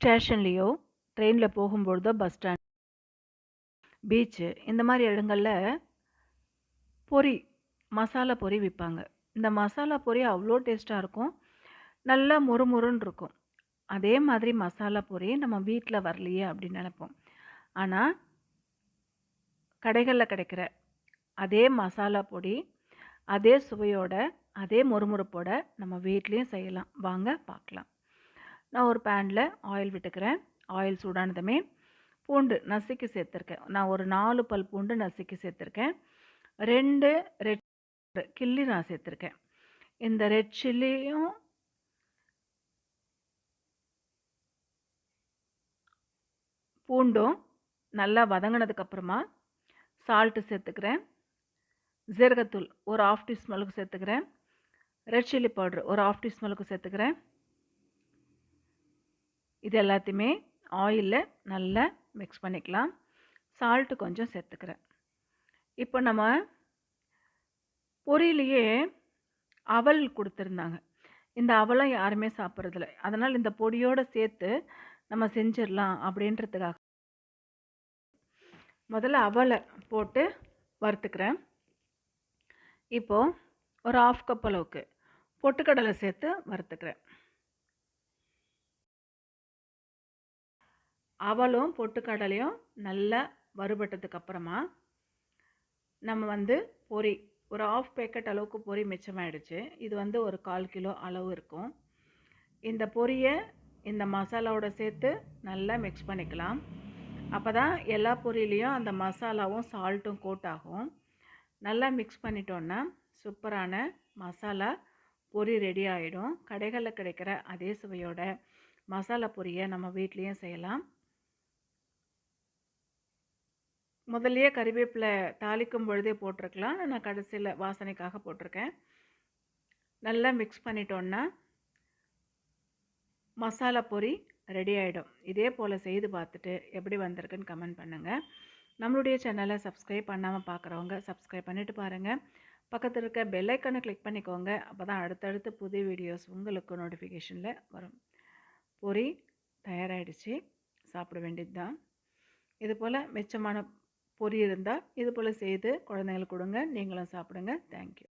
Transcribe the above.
ஸ்டேஷன்லேயோ ட்ரெயினில் போகும்பொழுதோ bus stand beach இந்த மாதிரி இடங்களில் பொரி மசாலா பொரி விற்பாங்க இந்த மசாலா பொரி அவ்வளோ டேஸ்ட்டாக இருக்கும். நல்லா மொறுமொறுன்னு இருக்கும். அதே மாதிரி மசாலா பொரி நம்ம வீட்டில் வரலையே அப்படின்னு நினைப்போம். ஆனால் கடைகளில் கிடைக்கிற அதே மசாலா பொடி அதே சுவையோட அதே மொறுமொறுப்போட நம்ம வீட்லேயும் செய்யலாம். வாங்க பார்க்கலாம். நான் ஒரு பேனில் ஆயில் விட்டுக்கிறேன். ஆயில் சூடானதுமே பூண்டு நசுக்கி சேர்த்துருக்கேன். நான் ஒரு நாலு பல் பூண்டு நசுக்கி சேர்த்துருக்கேன். ரெண்டு ரெட் கிள்ளி நான் சேர்த்துருக்கேன். இந்த ரெட் சில்லியும் பூண்டும் நல்லா வதங்கினதுக்கப்புறமா சால்ட்டு சேர்த்துக்கிறேன். ஜீரகத்தூள் ஒரு ஆஃப் டீஸ்பூனுக்கு சேர்த்துக்கிறேன். ரெட் சில்லி பவுட்ரு ஒரு ஆஃப் டீஸ்பூனுக்கு சேர்த்துக்கிறேன். இது எல்லாத்தையுமே ஆயிலில் நல்லா மிக்ஸ் பண்ணிக்கலாம். சால்ட்டு கொஞ்சம் சேர்த்துக்கிறேன். இப்போ நம்ம பொரியிலேயே அவல் கொடுத்துருந்தாங்க. இந்த அவலை யாருமே சாப்பிட்றதில்ல. அதனால் இந்த பொடியோடு சேர்த்து நம்ம செஞ்சிடலாம் அப்படின்றதுக்காக. முதல்ல அவலை போட்டு வறுத்துக்கிறேன். இப்போது ஒரு ஆஃப் கப் அளவுக்கு பொட்டுக்கடலை சேர்த்து வறுத்துக்கிறேன். அவலும் பொட்டுக்கடலையும் நல்லா வறுபட்டதுக்கு அப்புறமா நம்ம வந்து பொரி ஒரு ஆஃப் பேக்கெட் அளவுக்கு பொரி மிச்சமாயிடுச்சு. இது வந்து ஒரு கால் கிலோ அளவு இருக்கும். இந்த பொரியை இந்த மசாலாவோட சேர்த்து நல்லா மிக்ஸ் பண்ணிக்கலாம். அப்போ தான் எல்லா பொரியிலையும் அந்த மசாலாவும் சால்ட்டும் கோட் ஆகும். நல்லா மிக்ஸ் பண்ணிட்டோன்னா சூப்பரான மசாலா பொரி ரெடி ஆகிடும் கடைகளில் கிடைக்கிற அதே சுவையோட மசாலா பொரியை நம்ம வீட்லேயும் செய்யலாம். முதல்லையே கறிவேப்பிலை தாளிக்கும் பொழுதே போட்டிருக்கலாம். நான் கடைசியில் வாசனைக்காக போட்டிருக்கேன். நல்லா மிக்ஸ் பண்ணிட்டோன்னா மசாலா பொரி ரெடி ஆகிடும் இதே போல் செய்து பார்த்துட்டு எப்படி வந்திருக்குன்னு கமெண்ட் பண்ணுங்கள் நம்மளுடைய சேனலை சப்ஸ்கிரைப் பண்ணாமல் பார்க்குறவங்க சப்ஸ்கிரைப் பண்ணிவிட்டு பாருங்கள் பக்கத்தில் இருக்க பெல்லைக்கனை கிளிக் பண்ணிக்கோங்க. அப்போ தான் அடுத்தடுத்து புது வீடியோஸ் உங்களுக்கு நோட்டிஃபிகேஷனில் வரும். பொரி தயாராகிடுச்சு சாப்பிட வேண்டியது தான் இது போல் மிச்சமான பொரி இருந்தால் இது போல் செய்து குழந்தைங்களுக்கு கொடுங்க. நீங்களும் சாப்பிடுங்க. தேங்க்யூ